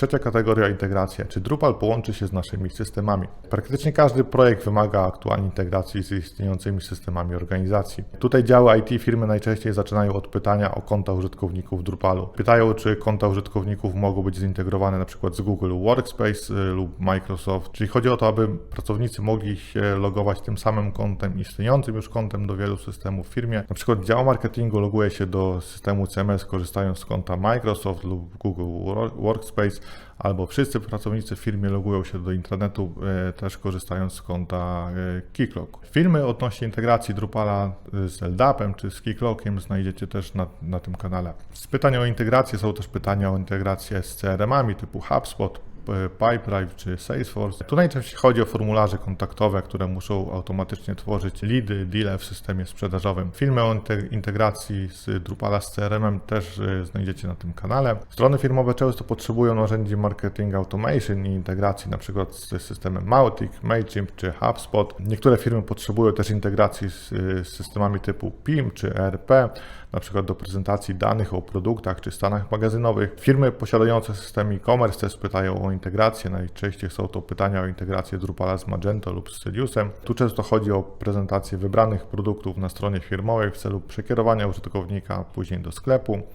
Trzecia kategoria integracja. Czy Drupal połączy się z naszymi systemami? Praktycznie każdy projekt wymaga aktualnie integracji z istniejącymi systemami organizacji. Tutaj działy IT firmy najczęściej zaczynają od pytania o konta użytkowników Drupalu. Pytają, czy konta użytkowników mogą być zintegrowane przykład z Google Workspace y, lub Microsoft. Czyli chodzi o to, aby pracownicy mogli się logować tym samym kontem, istniejącym już kontem do wielu systemów w firmie. Na przykład dział marketingu loguje się do systemu CMS korzystając z konta Microsoft lub Google Wor- Workspace, albo wszyscy pracownicy w firmie logują się do internetu e, też korzystając z konta e, Keycloak. Filmy odnośnie integracji Drupala e, z LDAP-em czy z Keycloakiem znajdziecie też na, na tym kanale. Z pytań o integrację są też pytania o integrację z CRM-ami typu HubSpot, Pipedrive czy Salesforce. Tu najczęściej chodzi o formularze kontaktowe, które muszą automatycznie tworzyć lidy, deale w systemie sprzedażowym. Filmy o inte- integracji z Drupala z CRM-em też e, znajdziecie na tym kanale. Strony firmowe często potrzebują narzędzi marketing automation i integracji przykład z systemem Mautic, Mailchimp czy HubSpot. Niektóre firmy potrzebują też integracji z, z systemami typu PIM czy ERP, przykład do prezentacji danych o produktach czy stanach magazynowych. Firmy posiadające system e-commerce też pytają o integrację. Najczęściej są to pytania o integrację Drupala z Magento lub z Sediusem. Tu często chodzi o prezentację wybranych produktów na stronie firmowej w celu przekierowania użytkownika później do sklepu.